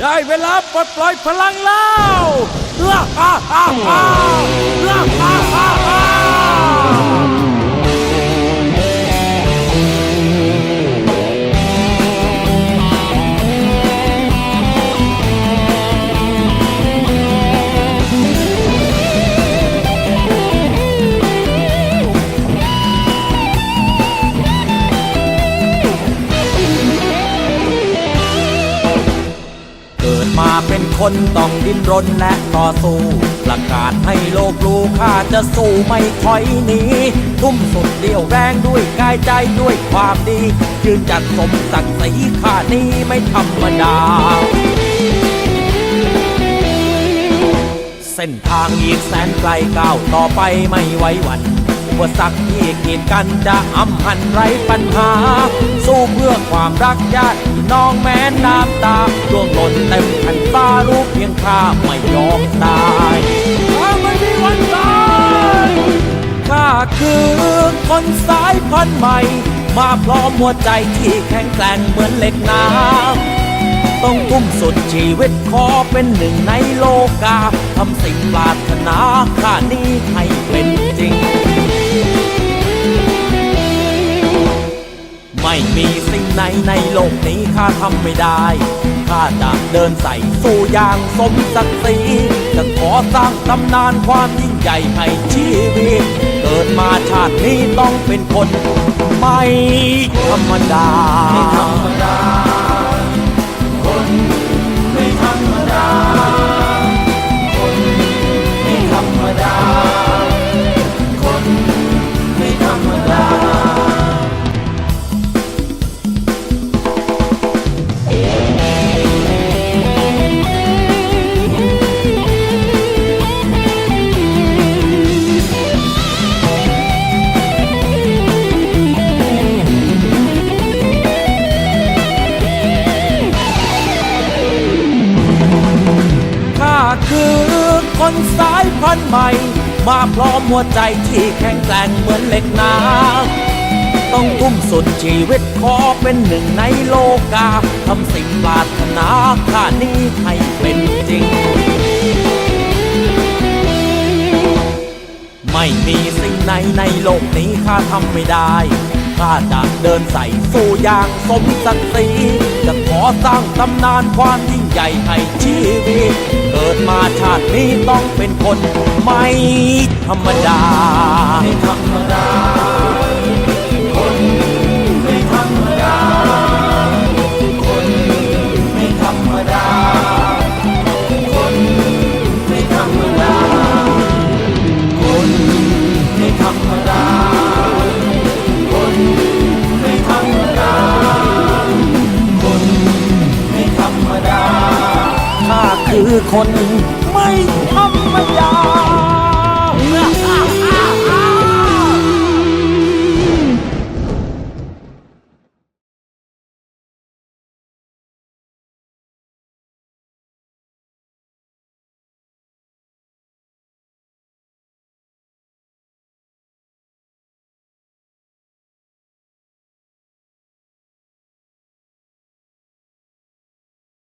ได้เวลาปลดปล่อยพลังแล้วอ้าอ้าอ้า กิดมาเป็นคนต้องดิ้นรนและต่อสู้ ประกาศให้โลกรู้ข้าจะสู้ไม่ถอยหนีทุ่มสุดเดี่ยวแรงด้วยกายใจด้วยความดี ยืนจัดสมศักดิ์ศรีข้านี้ไม่ธรรมดาเส้นทางอีกแสนไกลก้าวต่อไปไม่ไหวหวันอุปสรรคที่กีดกันจะอำหันไรปัญหา สู้เพื่อความรักญาติน้องแม้น้ำตาร่วงหล่นเต็มแผ่นฟ้ารู้เพียงข้าไม่ยอมตายข้าไม่มีวันตายข้าคือคนสายพันธุ์ใหม่ มาพร้อมหัวใจที่แข็งแกร่งเหมือนเหล็กหนาต้องทุ่มสุดชีวิตขอเป็นหนึ่งในโลกา ทำสิ่งปรารถนาข้านี้ให้เป็นจริง ไม่มีสิ่งไหนในโลกนี้ข้าทำไม่ได้ ข้าจะเดินใส่สู่อย่างสมศักดิ์ศรี จะขอสร้างตำนานความยิ่งใหญ่ให้ชีวิต เกิดมาชาตินี้ต้องเป็นคน ไม่ธรรมดาไม่ธรรมดา พันธุ์ใหม่ มาพร้อมหัวใจที่แข็งแกร่งเหมือนเหล็กหนาต้องทุ่มสุดชีวิตขอเป็นหนึ่งในโลกาทำสิ่งปรารถนาข้านี้ให้เป็นจริง ไม่มีสิ่งไหนในโลกนี้ข้าทำไม่ได้ข้าจะเดินใส่สู่อย่างสมศักดิ์ศรีจะขอสร้างตำนานความยิ่งใหญ่ให้ชีวิต กิดมาชาตินี้ต้องเป็นคนไม่ธรรมดาไม่ธรรมดา คือคนไม่ธรรมดา